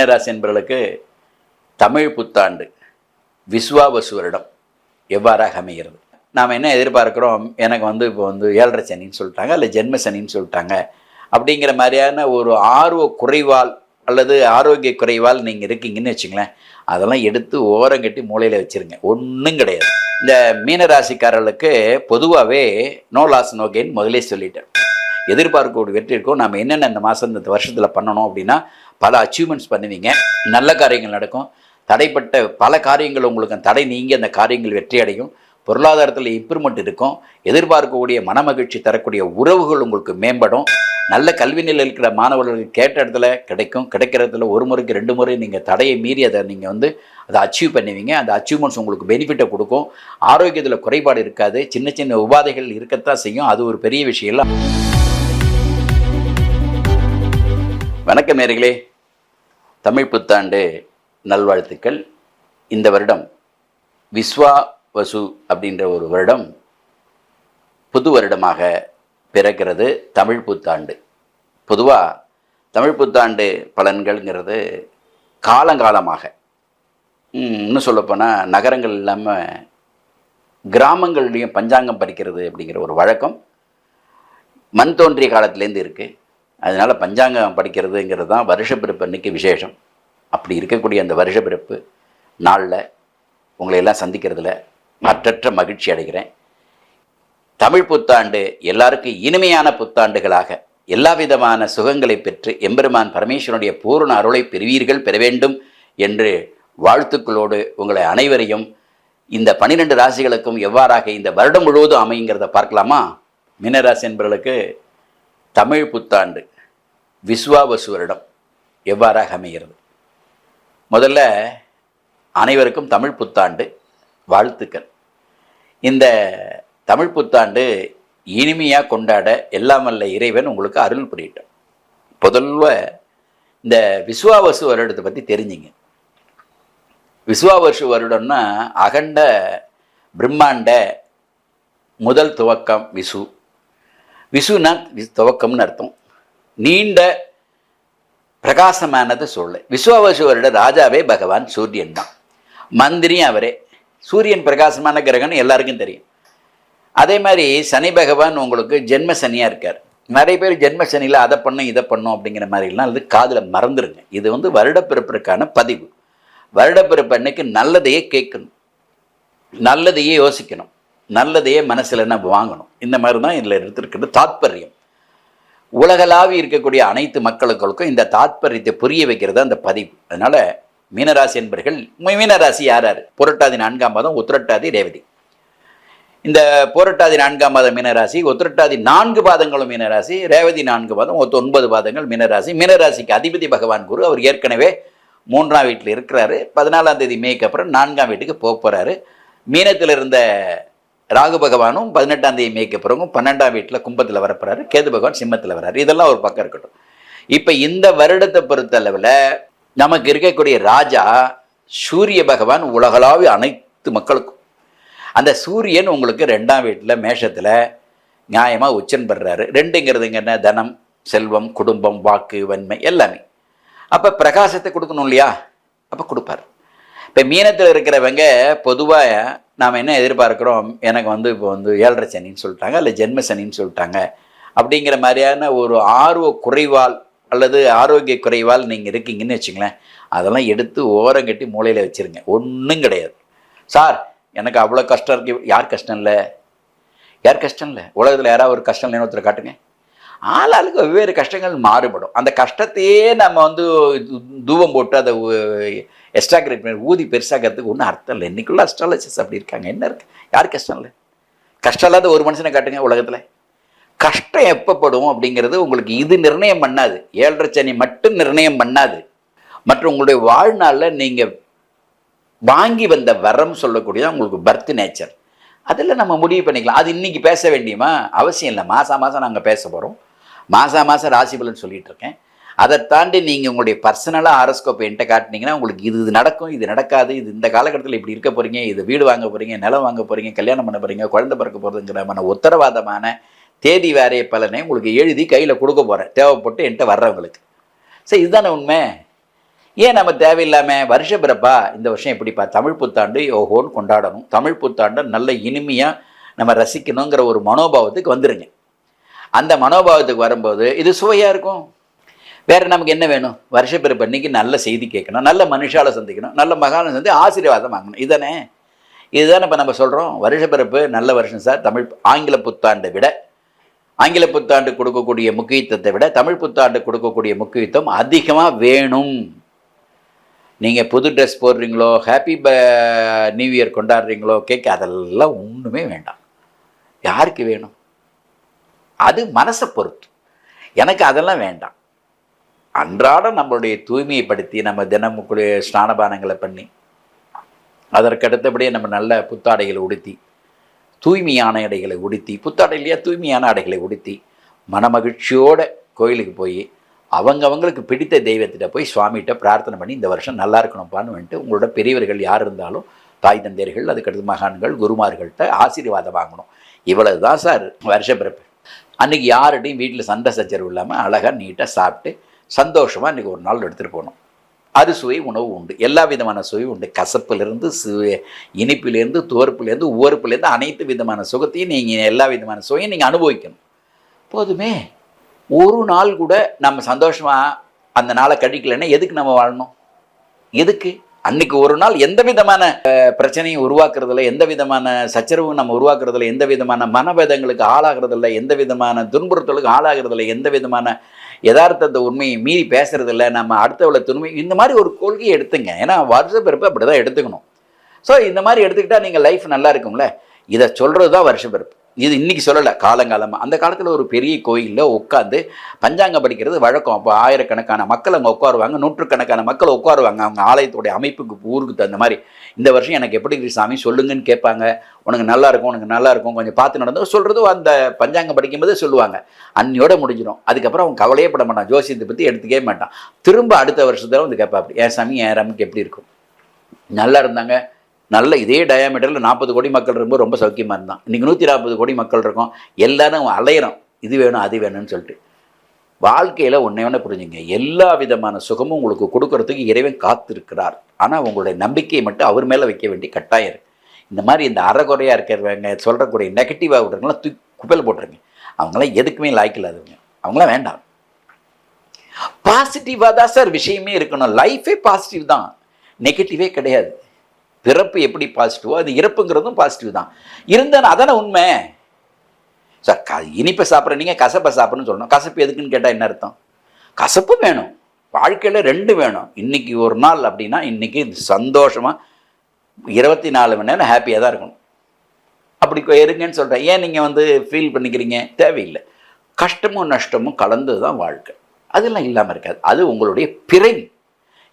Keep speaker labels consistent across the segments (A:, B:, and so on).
A: மீனராசி என்பவர்களுக்கு தமிழ் புத்தாண்டு விஸ்வாவசு வருடம் எவ்வாறாக அமைகிறது? நாம் என்ன எதிர்பார்க்குறோம்? எனக்கு வந்து இப்போ வந்து ஏழரை சனின்னு சொல்லிட்டாங்க இல்லை ஜென்ம சனின்னு சொல்லிட்டாங்க. அப்படிங்கிற மாதிரியான ஒரு ஆர்வ குறைவால் அல்லது ஆரோக்கிய குறைவால் நீங்கள் இருக்கீங்கன்னு வச்சுங்களேன் அதெல்லாம் எடுத்து ஓரம் கட்டி மூலையில் வச்சுருங்க. ஒன்றும் கிடையாது. இந்த மீனராசிக்காரர்களுக்கு பொதுவாகவே நோ லாஸ் நோ கெயின் முதலே சொல்லிட்டேன். எதிர்பார்க்கக்கூடிய வெற்றி இருக்கும். நம்ம என்னென்ன இந்த மாதம் இந்த வருஷத்தில் பண்ணணும் அப்படின்னா பல அச்சீவ்மெண்ட்ஸ் பண்ணுவீங்க. நல்ல காரியங்கள் நடக்கும். தடைப்பட்ட பல காரியங்கள் உங்களுக்கு தடை நீங்கி அந்த காரியங்கள் வெற்றி அடையும். பொருளாதாரத்தில் இம்ப்ரூவ்மெண்ட் இருக்கும். எதிர்பார்க்கக்கூடிய மனமகிழ்ச்சி தரக்கூடிய உறவுகள் உங்களுக்கு மேம்படும். நல்ல கல்வி நிலையில் இருக்கிற மாணவர்களுக்கு கேட்ட இடத்துல கிடைக்கும். கிடைக்கிற இடத்துல ஒரு முறைக்கு ரெண்டு முறை நீங்கள் தடையை மீறி அதை நீங்கள் வந்து அதை அச்சீவ் பண்ணுவீங்க. அந்த அச்சீவ்மெண்ட்ஸ் உங்களுக்கு பெனிஃபிட்டை கொடுக்கும். ஆரோக்கியத்தில் குறைபாடு இருக்காது. சின்ன சின்ன உபாதைகள் இருக்கத்தான் செய்யும். அது ஒரு பெரிய விஷயம் இல்லை. வணக்கம் நேர்களே. தமிழ் புத்தாண்டு நல்வாழ்த்துக்கள். இந்த வருடம் விஸ்வா வசு அப்படின்ற ஒரு வருடம் புது வருடமாக பிறக்கிறது தமிழ் புத்தாண்டு. பொதுவாக தமிழ் புத்தாண்டு பலன்கள்ங்கிறது காலங்காலமாக. ம், இன்னும் சொல்லப்போனால் நகரங்கள் இல்லாமல் கிராமங்கள்லேயும் பஞ்சாங்கம் படிக்கிறது அப்படிங்கிற ஒரு வழக்கம். மண் தோன்றிய காலத்துலேருந்து இருக்குது அதனால் பஞ்சாங்கம் படிக்கிறதுங்கிறது தான் வருஷப்பிறப்பு அன்னைக்கு விசேஷம். அப்படி இருக்கக்கூடிய அந்த வருஷப்பிறப்பு நாளில் உங்களை எல்லாம் சந்திக்கிறதுல மற்றற்ற மகிழ்ச்சி அடைகிறேன். தமிழ் புத்தாண்டு எல்லாருக்கும் இனிமையான புத்தாண்டுகளாக எல்லா விதமான சுகங்களை பெற்று எம்பெருமான் பரமேஸ்வரனுடைய பூரண அருளை பெறுவீர்கள் பெற வேண்டும் என்று வாழ்த்துக்களோடு உங்களை அனைவரையும் இந்த பனிரெண்டு ராசிகளுக்கும் எவ்வாறாக இந்த வருடம் முழுவதும் அமையுங்கிறத பார்க்கலாமா? மீனராசி என்பவர்களுக்கு தமிழ் புத்தாண்டு விஸ்வாவசு வருடம் எவ்வாறாக அமைகிறது? முதல்ல அனைவருக்கும் தமிழ் புத்தாண்டு வாழ்த்துக்கள். இந்த தமிழ் புத்தாண்டு இனிமையாக கொண்டாட எல்லாமல்ல இறைவன் உங்களுக்கு அருள் புரியட்டும். முதல்ல இந்த விஸ்வாவசு வருடத்தை பற்றி தெரிஞ்சுங்க. விஸ்வாவசு வருடம்னா அகண்ட பிரம்மாண்ட முதல் துவக்கம் விசு. விசுனா துவக்கம்னு அர்த்தம். நீண்ட பிரகாசமானது சூழலை விஸ்வாவசுவரிட ராஜாவே பகவான் சூரியன் தான். மந்திரியும் அவரே. சூரியன் பிரகாசமான கிரகம்னு எல்லாருக்கும் தெரியும். அதே மாதிரி சனி பகவான் உங்களுக்கு ஜென்ம சனியாக இருக்கார். நிறைய பேர் ஜென்ம சனியில் அதை பண்ணும் இதை பண்ணும் அப்படிங்கிற மாதிரிலாம் அது காதில் மறந்துடுங்க இது வந்து வருடப்பிறப்பிற்கான பதிவு. வருடப்பிறப்பு அன்னைக்கு நல்லதையே கேட்கணும். நல்லதையே யோசிக்கணும். நல்லதையே மனசில் நம்ம வாங்கணும்? இந்த மாதிரி தான் இதில் எடுத்திருக்கிறது தாத்பரியம். உலகளாவி இருக்கக்கூடிய அனைத்து மக்களுக்கும் இந்த தாத்பரியத்தை புரிய வைக்கிறது அந்த பதிவு. அதனால் மீனராசி என்பர்கள் மீனராசி யார் யார்? புரட்டாதி நான்காம் மாதம் உத்திரட்டாதி ரேவதி. இந்த புரட்டாதி நான்காம் பாதம் மீனராசி உத்திரட்டாதி நான்கு பாதங்களும் மீனராசி ரேவதி நான்கு பாதம் ஒத்து ஒன்பது பாதங்கள் மீனராசி. மீனராசிக்கு அதிபதி பகவான் குரு அவர் ஏற்கனவே மூன்றாம் வீட்டில் இருக்கிறாரு. பதினாலாம் தேதி மேய்க்கு அப்புறம் நான்காம் வீட்டுக்கு போக போகிறாரு மீனத்தில் இருந்த ராகு பகவானும் பதினெட்டாம் தேதி மேய்க்க பிறகும் பன்னெண்டாம் வீட்டில் கும்பத்தில் வரப்போறாரு. கேது பகவான் சிம்மத்தில் வராரு. இதெல்லாம் ஒரு பக்கம் இருக்கட்டும். இப்போ இந்த வருடத்தை பொறுத்தளவில் நமக்கு இருக்கக்கூடிய ராஜா சூரிய பகவான் உலகளாவிய அனைத்து மக்களுக்கும். அந்த சூரியன் உங்களுக்கு ரெண்டாம் வீட்டில் மேஷத்தில் நியாயமாக உச்சன் பெறாரு. ரெண்டுங்கிறதுங்க என்ன தனம் செல்வம் குடும்பம் வாக்கு வன்மை எல்லாமே. அப்போ பிரகாசத்தை கொடுக்கணும் இல்லையா? அப்போ கொடுப்பார். இப்போ மீனத்தில் இருக்கிறவங்க பொதுவாக நாம் என்ன எதிர்பார்க்குறோம்? எனக்கு வந்து இப்போ வந்து ஏழரை சனின்னு சொல்லிட்டாங்க இல்லை ஜென்ம சனின்னு சொல்லிட்டாங்க. அப்படிங்கிற மாதிரியான ஒரு ஆர்வ குறைவால் அல்லது ஆரோக்கிய குறைவால் நீங்கள் இருக்கீங்கன்னு வச்சுங்களேன் அதெல்லாம் எடுத்து ஓரம் கட்டி மூலையில் வச்சுருங்க. ஒன்றும் கிடையாது. சார் எனக்கு அவ்வளோ கஷ்டம் இருக்கு. யார் கஷ்டம் இல்லை? யார் கஷ்டம் இல்லை? உலகத்தில் யாராவது ஒரு கஷ்டம் இல்லைன்னு ஒருத்தர் காட்டுங்க. ஆளாளுக்கு வெவ்வேறு கஷ்டங்கள் மாறுபடும். அந்த கஷ்டத்தையே நம்ம வந்து தூவம் போட்டு அதை எக்ஸ்ட்ராக்ரேட் பண்ணி ஊதி பெருசாகிறதுக்கு ஒன்றும் அர்த்தம் இல்லை. இன்றைக்குள்ள அஸ்ட்ராலஜிஸ் அப்படி இருக்காங்க. என்ன இருக்கு? யார் கஷ்டம் இல்லை? கஷ்டம் இல்லாத ஒரு மனுஷனை காட்டுங்க உலகத்தில். கஷ்டம் எப்பப்படும் அப்படிங்கிறது உங்களுக்கு இது நிர்ணயம் பண்ணாது. ஏழரை சனி மட்டும் நிர்ணயம் பண்ணாது. மற்றும் உங்களுடைய வாழ்நாளில் நீங்கள் வாங்கி வந்த வரம் சொல்லக்கூடியதான் உங்களுக்கு பர்த் நேச்சர் அதில் நம்ம முடிவு பண்ணிக்கலாம். அது இன்னைக்கு பேச வேண்டியமா? அவசியம் இல்லை. மாதம் மாதம் நாங்கள் பேச போகிறோம் மாதம் மாதம் ராசி பலன் சொல்லிட்டு இருக்கேன் அதை தாண்டி நீங்கள் உங்களுடைய பர்சனலாக ஆரோஸ்கோப் என்கிட்ட காட்டினீங்கன்னா உங்களுக்கு இது இது நடக்கும் இது நடக்காது இது இந்த காலகட்டத்தில் இப்படி இருக்க போகிறீங்க இது வீடு வாங்க போகிறீங்க நிலம் வாங்க போகிறீங்க கல்யாணம் பண்ண போகிறீங்க குழந்தை பிறக்க போகிறதுங்கிற உத்தரவாதமான தேதி வேறைய பலனை உங்களுக்கு எழுதி கையில் கொடுக்க போகிறேன் தேவைப்பட்டு என்கிட்ட வர்றவங்களுக்கு. சரி இதுதானே உண்மை? ஏன் நம்ம தேவையில்லாமல் வருஷ பிறப்பா இந்த வருஷம் எப்படிப்பா? தமிழ் புத்தாண்டு ஓஹோன்னு கொண்டாடணும். தமிழ் புத்தாண்டை நல்ல இனிமையாக நம்ம ரசிக்கணுங்கிற ஒரு மனோபாவத்துக்கு வந்துருங்க. அந்த மனோபாவத்துக்கு வரும்போது இது சுவையாக இருக்கும். வேற நமக்கு என்ன வேணும்? வருஷப்பிறப்பு அன்னைக்கு நல்ல செய்தி கேட்கணும் நல்ல மனுஷால சந்திக்கணும் நல்ல மகான சந்தி ஆசீர்வாதம் வாங்கணும். இதுதானே? இதுதானே இப்போ நம்ம சொல்கிறோம் வருஷப்பிறப்பு நல்ல வருஷம் சார். தமிழ் ஆங்கில புத்தாண்டை விட ஆங்கில புத்தாண்டு கொடுக்கக்கூடிய முக்கியத்துவத்தை விட தமிழ் புத்தாண்டு கொடுக்கக்கூடிய முக்கியத்துவம் அதிகமாக வேணும். நீங்கள் புது ட்ரெஸ் போடுறீங்களோ ஹாப்பி ப நியூ இயர் கொண்டாடுறீங்களோ கேட்க அதெல்லாம் ஒன்றுமே வேண்டாம். யாருக்கு வேணும்? அது மனசை பொறுத்து. எனக்கு அதெல்லாம் வேண்டாம். அன்றாடம் நம்மளுடைய தூய்மையைப்படுத்தி நம்ம தினமுக்குள்ளே ஸ்நானபானங்களை பண்ணி அதற்கடுத்தபடியே நம்ம நல்ல புத்தாடைகளை உடுத்தி தூய்மையான ஆடைகளை உடுத்தி புத்தாடை இல்லையா தூய்மையான ஆடைகளை உடுத்தி மனமகிழ்ச்சியோட கோயிலுக்கு போய் அவங்க அவங்களுக்கு பிடித்த தெய்வத்திட்ட போய் சுவாமிகிட்ட பிரார்த்தனை பண்ணி இந்த வருஷம் நல்லா இருக்கணும்ப்பான்னு வந்துட்டு உங்களோட பெரியவர்கள் யார் இருந்தாலும் தாய் தந்தையர்கள் அதுக்கடுத்து மகான்கள் குருமார்கள்ட்ட ஆசீர்வாதம் வாங்கணும். இவ்வளவு தான் சார் வருஷ பிறப்பு. அன்றைக்கி யார்கிட்டையும் வீட்டில் சண்டை சச்சரவு இல்லாமல் அழகாக நீட்டாக சாப்பிட்டு சந்தோஷமாக இன்றைக்கி ஒரு நாள் எடுத்துகிட்டு போகணும் அறுசுவை உணவு உண்டு. எல்லா விதமான சுவை உண்டு. கசப்புலேருந்து சு இனிப்பிலேருந்து துவர்ப்புலேருந்து உவர்ப்புலேருந்து அனைத்து விதமான சுகத்தையும் நீங்கள் எல்லா விதமான சுவையும் நீங்கள் அனுபவிக்கணும். போதுமே. ஒரு நாள் கூட நம்ம சந்தோஷமாக அந்த நாளை கழிக்கலைன்னா எதுக்கு நம்ம வாழணும்? எதுக்கு? அன்னைக்கு ஒரு நாள் எந்த விதமான பிரச்சனையும் உருவாக்குறதில்ல எந்த விதமான சச்சரவும் நம்ம உருவாக்குறதில்ல எந்த விதமான மனவேதங்களுக்கு ஆளாகிறதில்ல எந்த விதமான துன்புறுத்தலுக்கு ஆளாகிறதில்ல எந்த விதமான யதார்த்தத்தை உண்மையை மீறி பேசுறதில்ல நம்ம அடுத்தவளை துண்மை இந்த மாதிரி ஒரு கொள்கையை எடுத்துங்க. ஏன்னா வருஷ பிறப்பு அப்படி தான் எடுத்துக்கணும். ஸோ இந்த மாதிரி எடுத்துக்கிட்டால் நீங்கள் லைஃப் நல்லா இருக்கும்ல? இதை சொல்கிறது தான் வருஷ பிறப்பு. இது இன்றைக்கி சொல்லலை காலங்காலமாக அந்த காலத்தில் ஒரு பெரிய கோயிலில் உட்காந்து பஞ்சாங்கம் படிக்கிறது வழக்கம். அப்போ ஆயிரக்கணக்கான மக்கள் அங்கே உட்காருவாங்க நூற்றுக்கணக்கான மக்கள் உட்காருவாங்க. அவங்க ஆலயத்துடைய அமைப்புக்கு ஊருக்கு தகுந்த மாதிரி. இந்த வருஷம் எனக்கு எப்படி இருக்கு சாமி சொல்லுங்கன்னு கேட்பாங்க. உனக்கு நல்லா இருக்கும் உனக்கு நல்லா இருக்கும் கொஞ்சம் பார்த்து நடந்து சொல்கிறது அந்த பஞ்சாங்கம் படிக்கும்போதே சொல்லுவாங்க. அன்னியோட முடிஞ்சிடும். அதுக்கப்புறம் அவன் கவலையே பட மாட்டான். ஜோசியத்தை பற்றி எடுத்துக்கவே மாட்டான். திரும்ப அடுத்த வருஷத்தில் வந்து கேட்பா அப்படி என் சாமி என் ரம்மிக்கு எப்படி இருக்கும்? நல்லா இருந்தாங்க. நல்ல இதே டயாமீட்டரில் நாற்பது கோடி மக்கள் இருக்கும்போது ரொம்ப சௌக்கியமாக இருந்தான். இன்றைக்கி நூற்றி நாற்பது கோடி மக்கள் இருக்கோம். எல்லோரும் அலையிறோம் இது வேணும் அது வேணும்னு சொல்லிட்டு. வாழ்க்கையில் ஒன்றே ஒன்று புரிஞ்சுங்க. எல்லா விதமான சுகமும் உங்களுக்கு கொடுக்கறதுக்கு இறைவன் காத்திருக்கிறார். ஆனால் உங்களுடைய நம்பிக்கையை மட்டும் அவர் மேலே வைக்க வேண்டிய கட்டாயம் இந்த மாதிரி இந்த அறகுறையாக இருக்கிறவங்க சொல்கிறக்கூடிய நெகட்டிவாக விடுறவங்களாம் தூக்கி குப்பையில் போட்டுருங்க. அவங்களாம் எதுக்குமே லாய்க்கில்லாதவங்க அவங்களாம் வேண்டாம். பாசிட்டிவாக தான் சார் விஷயமே இருக்கணும். லைஃபே பாசிட்டிவ் தான். நெகட்டிவே கிடையாது. பிறப்பு எப்படி பாசிட்டிவோ அது இறப்புங்கிறதும் பாசிட்டிவ் தான். இருந்தாலும் அதானே உண்மை? சார் க இனிப்பை சாப்பிட்ற நீங்கள் கசப்பை சாப்பிட்றன்னு சொல்லணும். கசப்பு எதுக்குன்னு கேட்டால் என்ன அர்த்தம்? கசப்பு வேணும். வாழ்க்கையில் ரெண்டு வேணும். இன்னைக்கு ஒரு நாள் அப்படின்னா இன்றைக்கி சந்தோஷமாக இருபத்தி நாலு மணி நேரம் ஹாப்பியாக தான் இருக்கணும். அப்படி இருங்கன்னு சொல்கிறேன் ஏன் நீங்கள் வந்து ஃபீல் பண்ணிக்கிறீங்க? தேவையில்லை. கஷ்டமும் நஷ்டமும் கலந்து தான் வாழ்க்கை. அதெல்லாம் இல்லாமல் இருக்காது. அது உங்களுடைய பிறவி.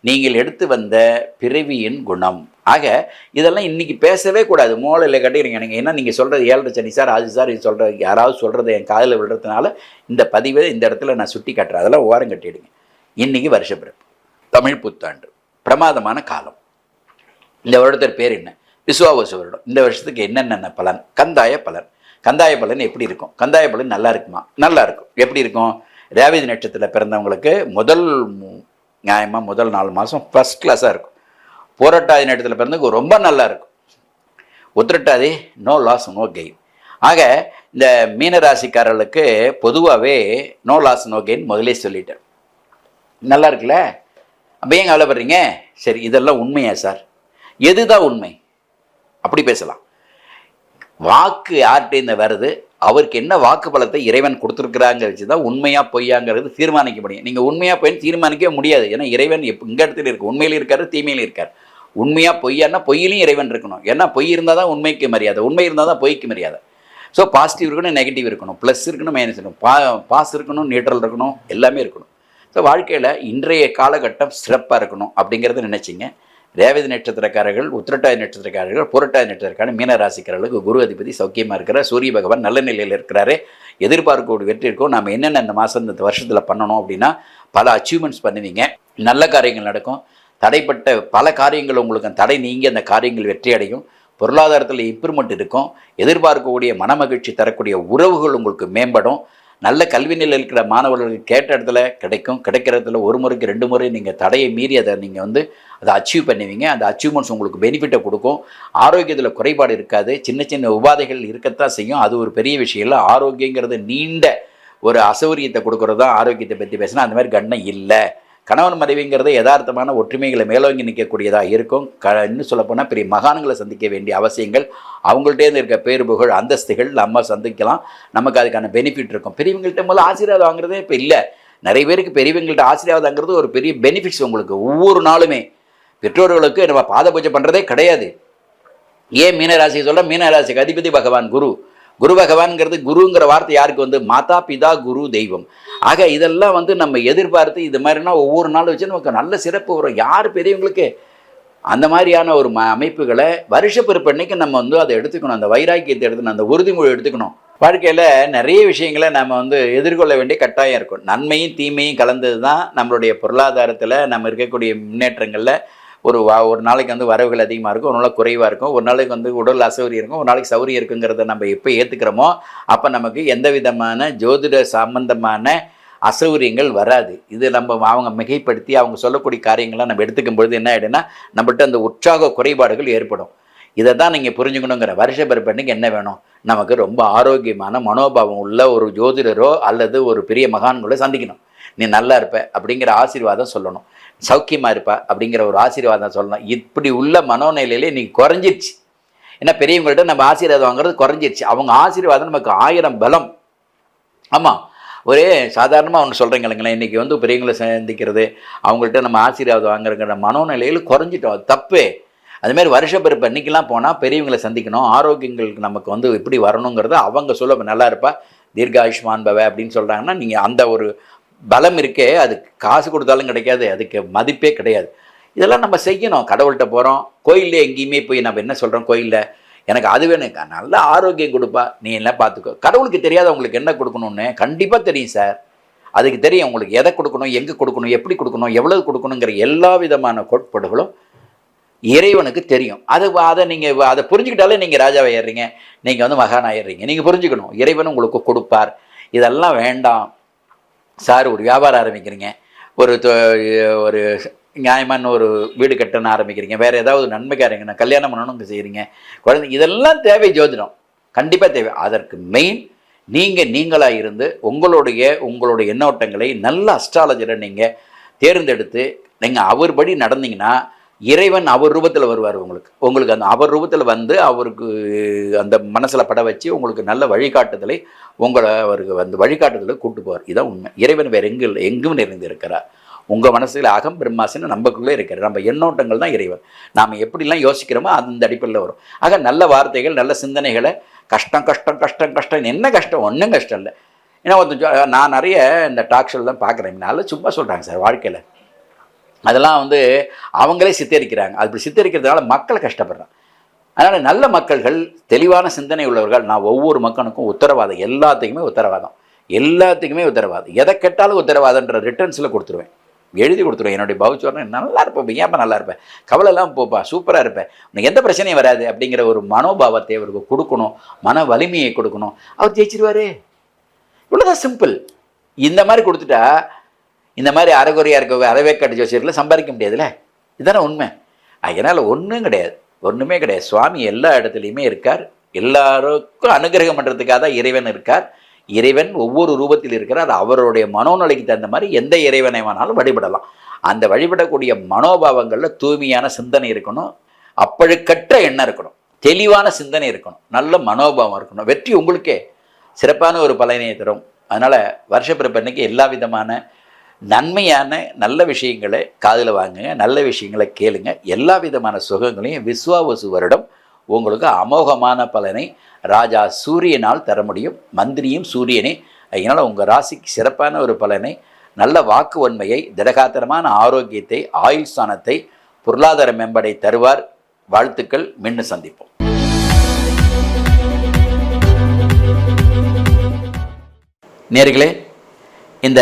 A: நீங்கள் எடுத்து வந்த பிறவியின் குணம். ஆக இதெல்லாம் இன்னைக்கு பேசவே கூடாது. மூளையில் கட்டிக்கிறீங்க. நீங்கள் என்ன நீங்கள் சொல்கிறது ஏழரை சனி சார் ஆஜி சார் இது சொல்கிறது யாராவது சொல்கிறது என் காதில் விழுறதுனால இந்த பதிவை இந்த இடத்துல நான் சுட்டி காட்டுறேன். அதெல்லாம் ஓரம் கட்டிடுங்க. இன்றைக்கி வருஷப்பிறப்பு தமிழ் புத்தாண்டு. பிரமாதமான காலம். இந்த வருடத்தின் பேர் என்ன? விசுவாவசு வருடம். இந்த வருஷத்துக்கு என்னென்ன பலன்? கந்தாய பலன். கந்தாய பலன் எப்படி இருக்கும்? கந்தாய பலன் நல்லா இருக்குமா? நல்லா இருக்கும். எப்படி இருக்கும்? ரேவதி நட்சத்திரத்தில் பிறந்தவங்களுக்கு முதல் நியாயமாக முதல் நாலு மாதம் ஃபர்ஸ்ட் கிளாஸாக இருக்கும். போராட்டாதி நேரத்தில் பிறந்ததுக்கு ரொம்ப நல்லா இருக்கும். Uthirattathi no loss no gain ஆக இந்த மீனராசிக்காரர்களுக்கு பொதுவாகவே நோ லாஸ் நோ கெயின் முதலே சொல்லிட்டேன். நல்லா இருக்குல்ல? அப்போ ஏன் கவலைப்படுறீங்க சரி இதெல்லாம் உண்மையா சார்? எதுதான் உண்மை? அப்படி பேசலாம். வாக்கு யார்கிட்ட வருது? அவருக்கு என்ன வாக்கு பலத்தை இறைவன் கொடுத்துருக்குறாங்க வச்சு தான் உண்மையா பொய்யாங்கிறது தீர்மானிக்க முடியும். நீங்கள் உண்மையா பொய்ன்னு தீர்மானிக்கவே முடியாது. ஏன்னா இறைவன் எப் இங்கே இடத்துல இருக்கு. உண்மையில் இருக்காரு தீமையிலும் இருக்கார். உண்மையா பொய்யான்னா பொய்யிலையும் இறைவன் இருக்கணும். ஏன்னா பொய் இருந்தால் தான் உண்மைக்கு மரியாதை. உண்மை இருந்தால் தான் பொய்க்கு மரியாதை. ஸோ பாசிட்டிவ் இருக்கணும் நெகட்டிவ் இருக்கணும். ப்ளஸ் இருக்கணும் மைனஸ் இருக்கணும். பா பாஸ் இருக்கணும் நியூட்ரல் இருக்கணும் எல்லாமே இருக்கணும். ஸோ வாழ்க்கையில் இன்றைய காலகட்டம் சிறப்பாக இருக்கணும் அப்படிங்கிறத நினச்சிங்க. ரேவதி நட்சத்திரக்காரர்கள் உத்திரட்டாய் நட்சத்திரக்காரர்கள் புரட்டாய் நட்சத்திரக்காரர் மீனராசிக்காரர்களுக்கு குரு அதிபதி சௌக்கியமாக இருக்கிறார். சூரிய பகவான் நல்ல நிலையில் இருக்கிறாரு. எதிர்பார்க்கக்கூடிய வெற்றி இருக்கும். நம்ம என்னென்ன இந்த மாதம் இந்த வருஷத்தில் பண்ணணும் அப்படின்னா பல அச்சீவ்மெண்ட்ஸ் பண்ணுவீங்க. நல்ல காரியங்கள் நடக்கும். தடைப்பட்ட பல காரியங்கள் உங்களுக்கு தடை நீங்கி அந்த காரியங்கள் வெற்றி அடையும். பொருளாதாரத்தில் இம்ப்ரூவ்மெண்ட் இருக்கும். எதிர்பார்க்கக்கூடிய மனமகிழ்ச்சி தரக்கூடிய உறவுகள் உங்களுக்கு மேம்படும். நல்ல கல்வி நிலையில் இருக்கிற மாணவர்களுக்கு கேட்ட இடத்துல கிடைக்கும். கிடைக்கிற இடத்துல ஒரு முறைக்கு ரெண்டு முறை நீங்கள் தடையை மீறி அதை நீங்கள் வந்து அதை அச்சீவ் பண்ணுவீங்க. அந்த அச்சீவ்மெண்ட்ஸ் உங்களுக்கு பெனிஃபிட்டை கொடுக்கும். ஆரோக்கியத்தில் குறைபாடு இருக்காது. சின்ன சின்ன உபாதைகள் இருக்கத்தான் செய்யும். அது ஒரு பெரிய விஷயம் இல்லை. ஆரோக்கியங்கிறது நீண்ட ஒரு அசௌரியத்தை கொடுக்குறது தான் ஆரோக்கியத்தை பற்றி பேசினா அந்த மாதிரி கண்ணம் இல்லை. கணவன் மனைவிங்கிறது யதார்த்தமான ஒற்றுமைகளை மேலோங்கி நிற்கக்கூடியதாக இருக்கும். க இன்னும் சொல்லப்போனால் பெரிய மகான்களை சந்திக்க வேண்டிய அவசியங்கள் அவங்கள்ட்டேருந்து இருக்க பேர் புகழ் அந்தஸ்துகள் நம்ம சந்திக்கலாம். நமக்கு அதுக்கான பெனிஃபிட் இருக்கும். பெரியவங்கள்ட்ட முதல்ல ஆசீர்வாதம் வாங்குறதே இப்போ இல்லை. நிறைய பேருக்கு பெரியவங்கள்ட்ட ஆசீர்வாதங்கிறது ஒரு பெரிய பெனிஃபிட்ஸ் உங்களுக்கு. ஒவ்வொரு நாளுமே. பெற்றோர்களுக்கு நம்ம பாத பூஜை பண்ணுறதே கிடையாது. ஏன் மீனராசியை சொல்ல மீனராசிக்கு அதிபதி பகவான் குரு. குரு பகவான்ங்கிறது குருங்கிற வார்த்தை யாருக்கு வந்து? மாதா பிதா குரு தெய்வம். ஆக இதெல்லாம் வந்து நம்ம எதிர்பார்த்து இது மாதிரினா ஒவ்வொரு நாளும் வச்சு நமக்கு நல்ல சிறப்பு வரும். யார் பெரியவங்களுக்கு? அந்த மாதிரியான ஒரு ம அமைப்புகளை வருஷ பிறப்பு நம்ம வந்து அதை எடுத்துக்கணும். அந்த வைராக்கியத்தை எடுத்துக்கணும். அந்த உறுதிமொழி எடுத்துக்கணும். வாழ்க்கையில் நிறைய விஷயங்களை நம்ம வந்து எதிர்கொள்ள வேண்டிய கட்டாயம் இருக்கும். நன்மையும் தீமையும் கலந்தது தான் நம்மளுடைய பொருளாதாரத்தில் நம்ம இருக்கக்கூடிய முன்னேற்றங்களில் ஒரு வா ஒரு நாளைக்கு வந்து வரவுகள் அதிகமாக இருக்கும் ஒரு நாள் குறைவாக இருக்கும் ஒரு நாளைக்கு வந்து உடல் அசௌரியம் இருக்கும் ஒரு நாளைக்கு சௌரியம் இருக்குங்கிறத நம்ம எப்போ ஏற்றுக்கிறோமோ அப்போ நமக்கு எந்த விதமான ஜோதிட சம்பந்தமான அசௌரியங்கள் வராது. இது நம்ம அவங்க மிகைப்படுத்தி அவங்க சொல்லக்கூடிய காரியங்களை நம்ம எடுத்துக்கும் பொழுது என்ன ஆகிடும்னா நம்மகிட்ட அந்த உற்சாக குறைபாடுகள் ஏற்படும். இதை தான் நீங்கள் புரிஞ்சுக்கணுங்கிற வருஷ பிறப்பெண்ணுக்கு என்ன வேணும்? நமக்கு ரொம்ப ஆரோக்கியமான மனோபாவம் உள்ள ஒரு ஜோதிடரோ அல்லது ஒரு பெரிய மகான்களோ சந்திக்கணும். நீ நல்லா இருப்ப அப்படிங்கிற ஆசீர்வாதம் சொல்லணும். சௌக்கியமாக இருப்பா அப்படிங்கிற ஒரு ஆசீர்வாதம் சொல்லணும். இப்படி உள்ள மனோநிலையிலே நீ குறைஞ்சிருச்சு. ஏன்னா பெரியவங்கள்ட்ட நம்ம ஆசீர்வாதம் வாங்குறது குறைஞ்சிருச்சு. அவங்க ஆசீர்வாதம் நமக்கு ஆயிரம் பலம். ஆமாம் ஒரே சாதாரணமாக ஒன்று சொல்கிறீங்க இல்லைங்களேன் இன்றைக்கி வந்து பெரியவங்களை சந்திக்கிறது அவங்கள்ட்ட நம்ம ஆசீர்வாதம் வாங்குறங்கிற மனோநிலையில் குறைஞ்சிட்டோம். அது தப்பு. அதுமாரி வருஷ பிறப்பு அன்றைக்கெலாம் போனால் பெரியவங்களை சந்திக்கணும். ஆரோக்கியங்களுக்கு நமக்கு வந்து எப்படி வரணுங்கிறத அவங்க சொல்ல நல்லா இருப்பா. தீர்காயுஷ்மான் பவ அப்படின்னு சொல்கிறாங்கன்னா நீங்கள் அந்த ஒரு பலம் இருக்கே அது காசு கொடுத்தாலும் கிடைக்காது அதுக்கு மதிப்பே கிடையாது. இதெல்லாம் நம்ம செய்யணும். கடவுள்கிட்ட போகிறோம் கோயிலில் எங்கேயுமே போய் நம்ம என்ன சொல்கிறோம் கோயிலில்? எனக்கு அது வேணும். நல்ல ஆரோக்கியம் கொடுப்பா. நீ எல்லாம் பார்த்துக்கோ. கடவுளுக்கு தெரியாத உங்களுக்கு என்ன கொடுக்கணும்னு கண்டிப்பாக தெரியும் சார். அதுக்கு தெரியும் உங்களுக்கு எதை கொடுக்கணும் எங்கே கொடுக்கணும் எப்படி கொடுக்கணும் எவ்வளவு கொடுக்கணுங்கிற எல்லா விதமான கோட்பாடுகளும் இறைவனுக்கு தெரியும். அது அதை நீங்கள் அதை புரிஞ்சுக்கிட்டாலே நீங்கள் ராஜாவை ஏறுறீங்க நீங்கள் வந்து மகான் ஆயிடுறீங்க நீங்கள் புரிஞ்சுக்கணும். இறைவன் உங்களுக்கு கொடுப்பார். இதெல்லாம் வேண்டாம். சார் ஒரு வியாபாரம் ஆரம்பிக்கிறீங்க. ஒரு ஒரு நியாயமான ஒரு வீடு கட்டணும் ஆரம்பிக்கிறீங்க. வேறு ஏதாவது நன்மைக்காரங்க கல்யாணம் பண்ணணும் செய்கிறீங்க குழந்தை இதெல்லாம் தேவை ஜோதிடம். கண்டிப்பாக தேவை. அதற்கு மெயின் நீங்கள் நீங்களாக இருந்து உங்களுடைய உங்களுடைய எண்ணோட்டங்களை நல்ல அஸ்ட்ராலஜரை நீங்கள் தேர்ந்தெடுத்து நீங்கள் அவர் படி நடந்தீங்கன்னா இறைவன் அவர் ரூபத்தில் வருவார் உங்களுக்கு. உங்களுக்கு அந்த அவர் ரூபத்தில் வந்து அவருக்கு அந்த மனசில் பட வச்சு உங்களுக்கு நல்ல வழிகாட்டுதலை உங்களை அவருக்கு வந்து வழிகாட்டுதலை கூட்டு போவார். இதான் உண்மை. இறைவன் வேறு எங்கு எங்கும் நிறைந்து இருக்கிறார் உங்கள் மனசில் அகம் பிரம்மாசின்னு நமக்குள்ளே இருக்கிற நம்ம எண்ணோட்டங்கள் தான் இறைவன். நாம் எப்படிலாம் யோசிக்கிறோமோ அந்த அடிப்படையில் வரும். ஆக நல்ல வார்த்தைகள் நல்ல சிந்தனைகளை கஷ்டம் கஷ்டம் கஷ்டம் கஷ்டம் என்ன கஷ்டம்? ஒன்றும் கஷ்டம் இல்லை. ஏன்னா ஒருத்தன் நான் நிறைய இந்த டாக் ஷோலாம் பார்க்குறேன். நல்லா சும்மா சொல்கிறாங்க சார் வாழ்க்கையில். அதெல்லாம் வந்து அவங்களே சித்தரிக்கிறாங்க. அப்படி சித்தரிக்கிறதுனால மக்கள் கஷ்டப்படுறாங்க. அதனால் நல்ல மக்கள்கள் தெளிவான சிந்தனை உள்ளவர்கள் நான் ஒவ்வொரு மக்களுக்கும் உத்தரவாதம் எல்லாத்துக்குமே உத்தரவாதம். எல்லாத்துக்குமே உத்தரவாதம். எதை கேட்டாலும் உத்தரவாதன்ற ரிட்டர்ன்ஸில் கொடுத்துருவேன். எழுதி கொடுத்துருவேன். என்னுடைய பவுச்சோர்னு நல்லா இருப்பேன் ஏன்ப்பா நல்லா இருப்பேன்? கவலைலாம் போப்பா சூப்பராக இருப்பேன். உனக்கு எந்த பிரச்சனையும் வராது அப்படிங்கிற ஒரு மனோபாவத்தை அவருக்கு கொடுக்கணும். மன வலிமையை கொடுக்கணும். அவர் ஜெயிச்சிருவாரு. இவ்வளோதான் சிம்பிள் இந்த மாதிரி கொடுத்துட்டா இந்த மாதிரி அறகுறையாக இருக்க அறவேக்காட்டு ஜோசியரில் சம்பாதிக்க முடியாதுல்ல? இதுதானே உண்மை. அதனால் ஒன்றும் கிடையாது. ஒன்றுமே கிடையாது. சுவாமி எல்லா இடத்துலையுமே இருக்கார். எல்லாருக்கும் அனுகிரகம் பண்ணுறதுக்காக தான் இறைவன் இருக்கார். இறைவன் ஒவ்வொரு ரூபத்தில் இருக்கிறார். அவருடைய மனோநிலைக்கு தகுந்த மாதிரி எந்த இறைவனை வேணாலும் வழிபடலாம். அந்த வழிபடக்கூடிய மனோபாவங்களில் தூய்மையான சிந்தனை இருக்கணும். அப்பழுக்கற்ற எண்ணம் இருக்கணும். தெளிவான சிந்தனை இருக்கணும். நல்ல மனோபாவம் இருக்கணும். வெற்றி உங்களுக்கே. சிறப்பான ஒரு பலனை தரும். அதனால் வருஷப்பிறப்பு அன்னைக்கு எல்லா விதமான நன்மையான நல்ல விஷயங்களை காதில் வாங்குங்க நல்ல விஷயங்களை கேளுங்க. எல்லா விதமான சுகங்களையும் விஸ்வாவசு வருடம் உங்களுக்கு அமோகமான பலனை ராஜா சூரியனால் தர முடியும். மந்திரியும் சூரியனே அதனால் உங்கள் ராசிக்கு சிறப்பான ஒரு பலனை நல்ல வாக்கு வன்மையை திடகாத்திரமான ஆரோக்கியத்தை ஆயுள் ஸ்தானத்தை பொருளாதார மேம்படை தருவார். வாழ்த்துக்கள் மின்னு சந்திப்போம். நேர்களே இந்த